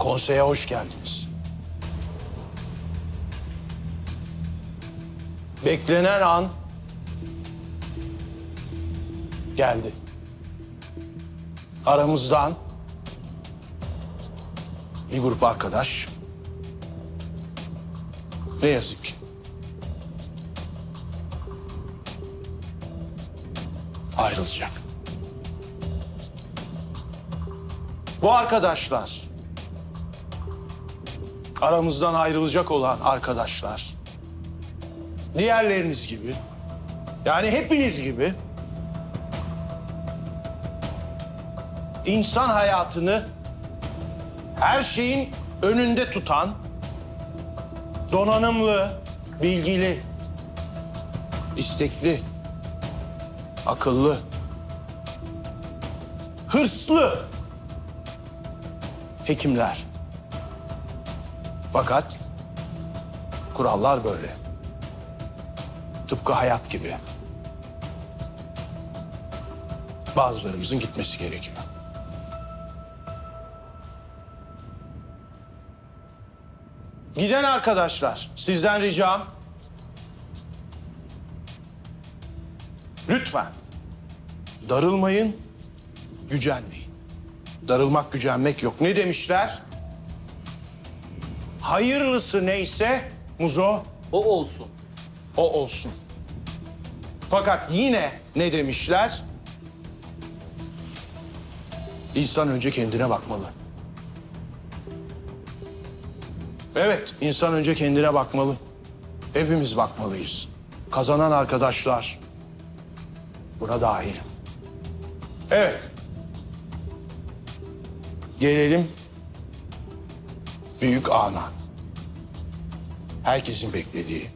Konseye hoş geldiniz. Beklenen an geldi. Aramızdan bir grup arkadaş ne yazık ki ayrılacak. Bu arkadaşlar aramızdan ayrılacak olan arkadaşlar. Diğerleriniz gibi. Yani hepiniz gibi. İnsan hayatını her şeyin önünde tutan donanımlı, bilgili, istekli, akıllı, hırslı hekimler. Fakat kurallar böyle. Tıpkı hayat gibi. Bazılarımızın gitmesi gerekiyor. Giden arkadaşlar, sizden ricam lütfen darılmayın, gücenmeyin. Darılmak, gücenmek yok. Ne demişler? Hayırlısı neyse Muzo O olsun. o olsun. Fakat yine ne demişler? İnsan önce kendine bakmalı. Evet, insan önce kendine bakmalı. Hepimiz bakmalıyız. Kazanan arkadaşlar buna dahil. Evet. Gelelim büyük ana. Herkesin beklediği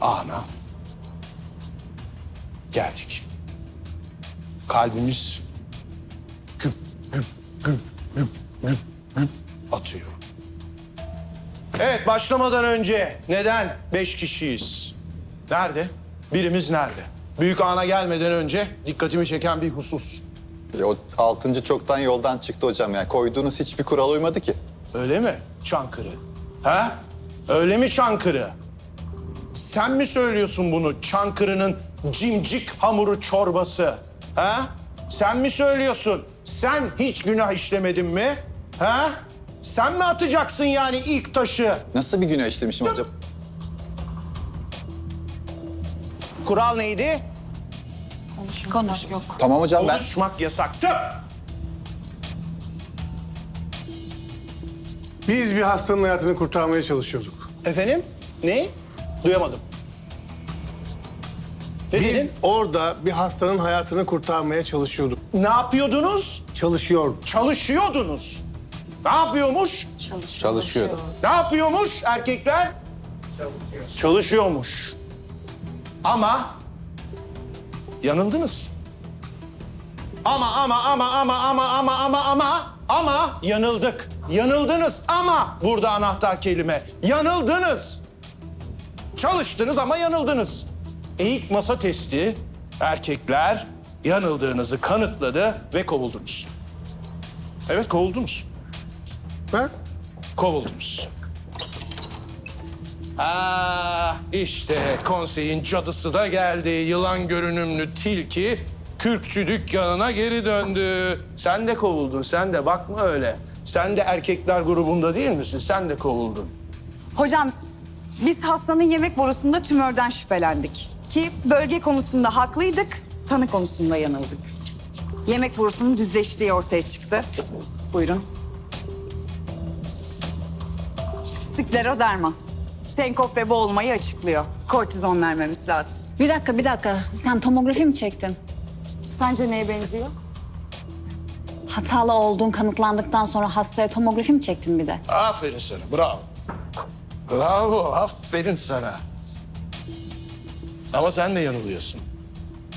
ana. Geldik. Kalbimiz güp güp güp güp güp güp atıyor. Evet başlamadan önce neden beş kişiyiz? Nerede? Birimiz nerede? Büyük ana gelmeden önce dikkatimi çeken bir husus. E, O altıncı çoktan yoldan çıktı hocam. Yani koyduğunuz hiçbir kural uymadı ki. Öyle mi Çankırı? Ha? Öyle mi Çankırı? Sen mi söylüyorsun bunu Çankırı'nın cimcik hamuru çorbası? Ha? Sen mi söylüyorsun? Sen hiç günah işlemedin mi? Ha? Sen mi atacaksın yani ilk taşı? Nasıl bir günah işlemişim hocam? Kural neydi? Konuş. Yok. Tamam hocam ben... Konuşmak yasaktı. Biz bir hastanın hayatını kurtarmaya çalışıyorduk. Efendim? Ne? Duyamadım. Ne Biz dedin? orada bir hastanın hayatını kurtarmaya çalışıyorduk. Ne yapıyordunuz? Çalışıyorduk. Çalışıyordunuz. Ne yapıyormuş? Çalışıyordu. Ne yapıyormuş erkekler? Çalışıyormuş. Ama yanıldınız. Ama ama ama ama ama ama ama ama ama yanıldık. Yanıldınız ama burada anahtar kelime. Yanıldınız. Çalıştınız ama yanıldınız. Eğik masa testi erkekler yanıldığınızı kanıtladı ve kovuldunuz. Evet kovuldunuz. Ha? Kovuldunuz. Ah işte konseyin cadısı da geldi. Yılan görünümlü tilki kürkçü dükkanına geri döndü. Sen de kovuldun, sen de bakma öyle. Sen de erkekler grubunda değil misin? Sen de kovuldun. Hocam biz hastanın yemek borusunda tümörden şüphelendik. Ki bölge konusunda haklıydık, tanı konusunda yanıldık. Yemek borusunun düzleştiği ortaya çıktı. Buyurun. Skleroderma. Senkop ve boğulmayı açıklıyor. Kortizon vermemiz lazım. Bir dakika, bir dakika. Sen tomografi mi çektin? Sence neye benziyor? Hatalı olduğun kanıtlandıktan sonra hastaya tomografi mi çektin bir de? Aferin sana, bravo. Bravo, aferin sana. Ama sen de yanılıyorsun.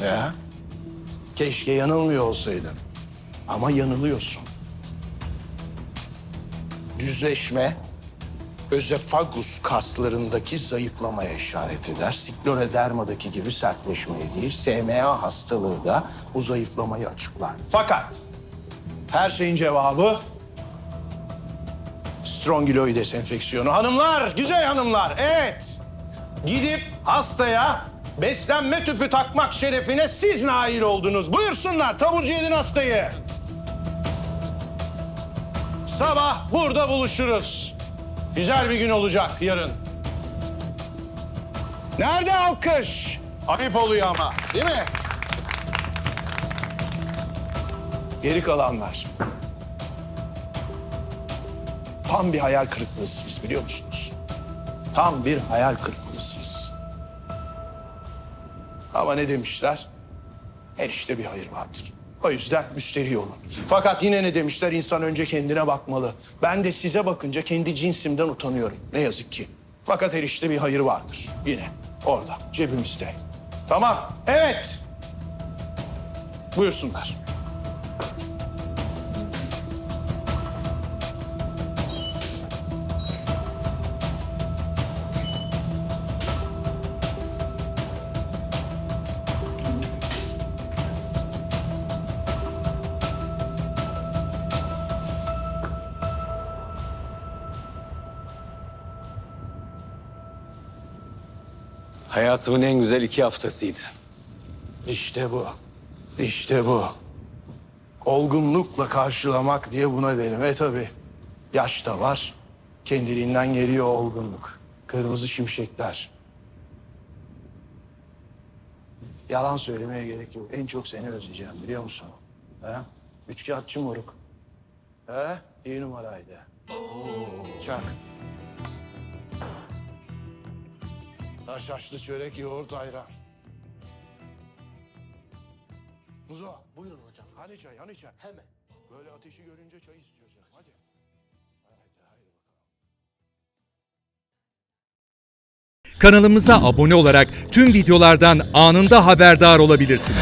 Ya, keşke yanılmıyor olsaydın. Ama yanılıyorsun. Düzleşme, özefagus kaslarındaki zayıflamaya işaret eder. Siklodermadaki gibi sertleşmeye değil, SMA hastalığı da bu zayıflamayı açıklar. Fakat her şeyin cevabı Strongyloi desenfeksiyonu. Hanımlar, güzel hanımlar, evet. Gidip hastaya beslenme tüpü takmak şerefine siz nail oldunuz. Buyursunlar, taburcu edin hastayı. Sabah burada buluşuruz. Güzel bir gün olacak yarın. Nerede alkış? Ayıp oluyor ama, değil mi? Geri kalanlar. Tam bir hayal kırıklığısınız biliyor musunuz? Tam bir hayal kırıklığısınız. Ama ne demişler? Her işte bir hayır vardır. O yüzden müsterih olun. Fakat yine ne demişler? İnsan önce kendine bakmalı. Ben de size bakınca kendi cinsimden utanıyorum. Ne yazık ki. Fakat her işte bir hayır vardır. Yine orada, cebimizde. Tamam, evet. Buyursunlar. Hayatımın en güzel iki haftasıydı. İşte bu. İşte bu. Olgunlukla karşılamak diye buna derim. E tabi yaş da var. Kendiliğinden geliyor olgunluk. Kırmızı şimşekler. Yalan söylemeye gerek yok. En çok seni özleyeceğim biliyor musun? He? Üçkağıtçı moruk. He? İyi numaraydı. Çak. Taşaşlı çörek, yoğurt, ayran. Muzo, buyurun hocam. Hani çay, hani çay? Hemen. Böyle ateşi görünce çay istiyoruz. ya. Hadi. Haydi, haydi bakalım. Kanalımıza abone olarak tüm videolardan anında haberdar olabilirsiniz.